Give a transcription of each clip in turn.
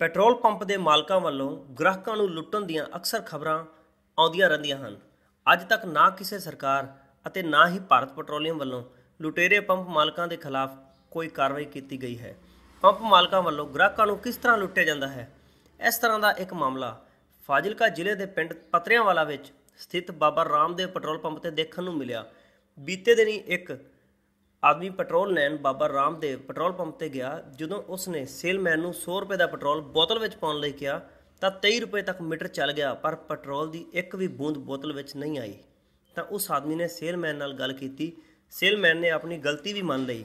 Petrol pump ਦੇ ਮਾਲਕਾਂ ਵੱਲੋਂ ਗ੍ਰਾਹਕਾਂ ਨੂੰ ਲੁੱਟਣ ਦੀਆਂ ਅਕਸਰ ਖਬਰਾਂ ਆਉਂਦੀਆਂ ਰਹਿੰਦੀਆਂ ਹਨ। ਅੱਜ ਤੱਕ ਨਾ ਕਿਸੇ ਸਰਕਾਰ ਅਤੇ ਨਾ ਹੀ ਭਾਰਤ ਪੈਟਰੋਲੀਅਮ ਵੱਲੋਂ ਲੁਟੇਰੇ ਪੰਪ ਮਾਲਕਾਂ ਦੇ ਖਿਲਾਫ ਕੋਈ ਕਾਰਵਾਈ ਕੀਤੀ ਗਈ ਹੈ। ਪੰਪ ਮਾਲਕਾਂ ਵੱਲੋਂ ਗ੍ਰਾਹਕਾਂ ਨੂੰ ਕਿਸ ਤਰ੍ਹਾਂ ਲੁੱਟਿਆ ਜਾਂਦਾ ਹੈ? ਇਸ ਤਰ੍ਹਾਂ ਦਾ ਇੱਕ ਮਾਮਲਾ ਫਾਜ਼ਿਲਕਾ ਜ਼ਿਲ੍ਹੇ ਦੇ ਪਿੰਡ ਪਤਰਿਆਂਵਾਲਾ ਵਿੱਚ ਸਥਿਤ ਬਾਬਾ ਰਾਮਦੇਵ ਪੈਟਰੋਲ ਪੰਪ ਤੇ ਦੇਖਣ ਨੂੰ ਮਿਲਿਆ। ਬੀਤੇ ਦਿਨੀ ਇੱਕ ਆਦਮੀ ਪੈਟਰੋਲ ਲੈਣ ਬਾਬਾ ਰਾਮਦੇਵ ਪੈਟਰੋਲ ਪੰਪ ਤੇ ਗਿਆ। ਜਦੋਂ ਉਸ ਨੇ ਸੇਲਮੈਨ ਨੂੰ 100 ਰੁਪਏ ਦਾ ਪੈਟਰੋਲ ਬੋਤਲ ਵਿੱਚ ਪਾਉਣ ਲਈ ਕਿਹਾ, ਤਾਂ 23 ਰੁਪਏ ਤੱਕ ਮੀਟਰ ਚੱਲ ਗਿਆ, ਪਰ ਪੈਟਰੋਲ ਦੀ ਇੱਕ ਵੀ ਬੂੰਦ ਬੋਤਲ ਵਿੱਚ ਨਹੀਂ ਆਈ। ਤਾਂ ਉਸ ਆਦਮੀ ਨੇ ਸੇਲਮੈਨ ਨਾਲ ਗੱਲ ਕੀਤੀ। ਸੇਲਮੈਨ ਨੇ ਆਪਣੀ ਗਲਤੀ ਵੀ ਮੰਨ ਲਈ।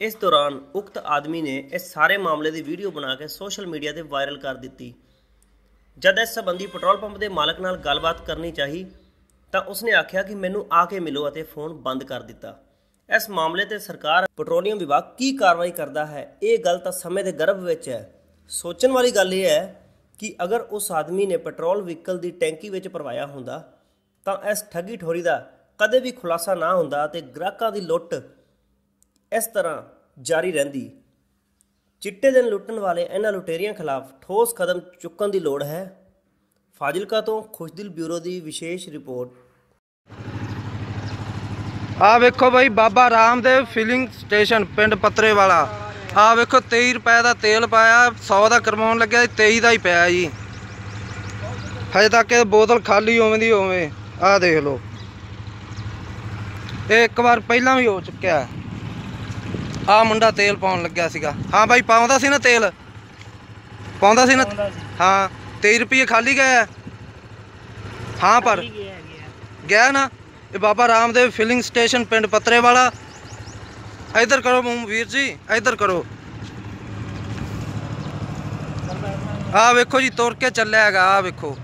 ਇਸ ਦੌਰਾਨ ਉਕਤ ਆਦਮੀ ਨੇ ਇਸ ਸਾਰੇ ਮਾਮਲੇ ਦੀ ਵੀਡੀਓ ਬਣਾ ਕੇ ਸੋਸ਼ਲ ਮੀਡੀਆ ਤੇ ਵਾਇਰਲ ਕਰ ਦਿੱਤੀ। ਜਦ ਇਸ ਸੰਬੰਧੀ ਪੈਟਰੋਲ ਪੰਪ ਦੇ ਮਾਲਕ ਨਾਲ ਗੱਲਬਾਤ ਕਰਨੀ ਚਾਹੀ, ਤਾਂ ਉਸਨੇ ਆਖਿਆ ਕਿ ਮੈਨੂੰ ਆ ਕੇ ਮਿਲੋ ਅਤੇ ਫੋਨ ਬੰਦ ਕਰ ਦਿੱਤਾ। ਇਸ ਮਾਮਲੇ ਤੇ ਸਰਕਾਰ ਪੈਟਰੋਲੀਅਮ ਵਿਭਾਗ ਕੀ ਕਾਰਵਾਈ ਕਰਦਾ ਹੈ? ਇਹ ਗੱਲ ਤਾਂ ਸਮੇਂ ਦੇ ਗਰਭ ਵਿੱਚ ਹੈ। ਸੋਚਣ ਵਾਲੀ ਗੱਲ ਇਹ ਹੈ ਕਿ ਅਗਰ ਉਸ ਆਦਮੀ ਨੇ ਪੈਟਰੋਲ ਵਹੀਕਲ ਦੀ ਟੈਂਕੀ ਵਿੱਚ ਭਰਵਾਇਆ ਹੁੰਦਾ, ਤਾਂ ਇਸ ਠੱਗੀ ਠੋਰੀ ਦਾ ਕਦੇ ਵੀ ਖੁਲਾਸਾ ਨਾ ਹੁੰਦਾ ਤੇ ਗ੍ਰਾਹਕਾਂ ਦੀ ਲੁੱਟ ਇਸ ਤਰ੍ਹਾਂ ਜਾਰੀ ਰਹਿੰਦੀ। ਚਿੱਟੇ ਦਿਨ ਲੁੱਟਣ ਵਾਲੇ ਇਹਨਾਂ ਲੁਟੇਰੀਆਂ ਖਿਲਾਫ ਠੋਸ ਕਦਮ ਚੁੱਕਣ ਦੀ ਲੋੜ ਹੈ। ਫਾਜ਼ਿਲਕਾ ਤੋਂ ਖੁਸ਼ਦਿਲ ਬਿਊਰੋ ਦੀ ਵਿਸ਼ੇਸ਼ ਰਿਪੋਰਟ। ਆ ਵੇਖੋ ਬਾਈ ਬਾਬਾ ਰਾਮਦੇਵ ਫਿਲਿੰਗ ਸਟੇਸ਼ਨ ਪਿੰਡ ਪੱਤਰੇ ਵਾਲਾ ਆ ਵੇਖੋ 23 ਰੁਪਏ ਦਾ ਤੇਲ ਪਾਇਆ 100 ਦਾ ਕਰਵਾਉਣ ਲੱਗਿਆ 23 ਦਾ ਹੀ ਪਿਆ ਜੀ। ਹਜੇ ਤੱਕ ਇਹ ਬੋਤਲ ਖਾਲੀ ਉਵੇਂ ਦੀ ਉਵੇਂ ਆ ਦੇਖ ਲਓ। ਇਹ ਇੱਕ ਵਾਰ ਪਹਿਲਾਂ ਵੀ ਹੋ ਚੁੱਕਿਆ। ਆ ਮੁੰਡਾ ਤੇਲ ਪਾਉਣ ਲੱਗਿਆ ਸੀਗਾ। ਹਾਂ ਬਾਈ ਪਾਉਂਦਾ ਸੀ ਨਾ ਤੇਲ? ਪਾਉਂਦਾ ਸੀ ਨਾ? ਹਾਂ 23 ਰੁਪਏ ਖਾਲੀ ਗਏ ਆ? ਹਾਂ ਪਰ ਗਿਆ ਨਾ? ਇਹ ਬਾਬਾ ਰਾਮਦੇਵ ਫਿਲਿੰਗ ਸਟੇਸ਼ਨ ਪਿੰਡ ਪੱਤਰੇ ਵਾਲਾ ਇੱਧਰ ਕਰੋ ਵੀਰ ਜੀ, ਇੱਧਰ ਕਰੋ। ਆ ਵੇਖੋ ਜੀ, ਤੁਰ ਕੇ ਚੱਲਿਆ ਹੈਗਾ ਆ ਵੇਖੋ।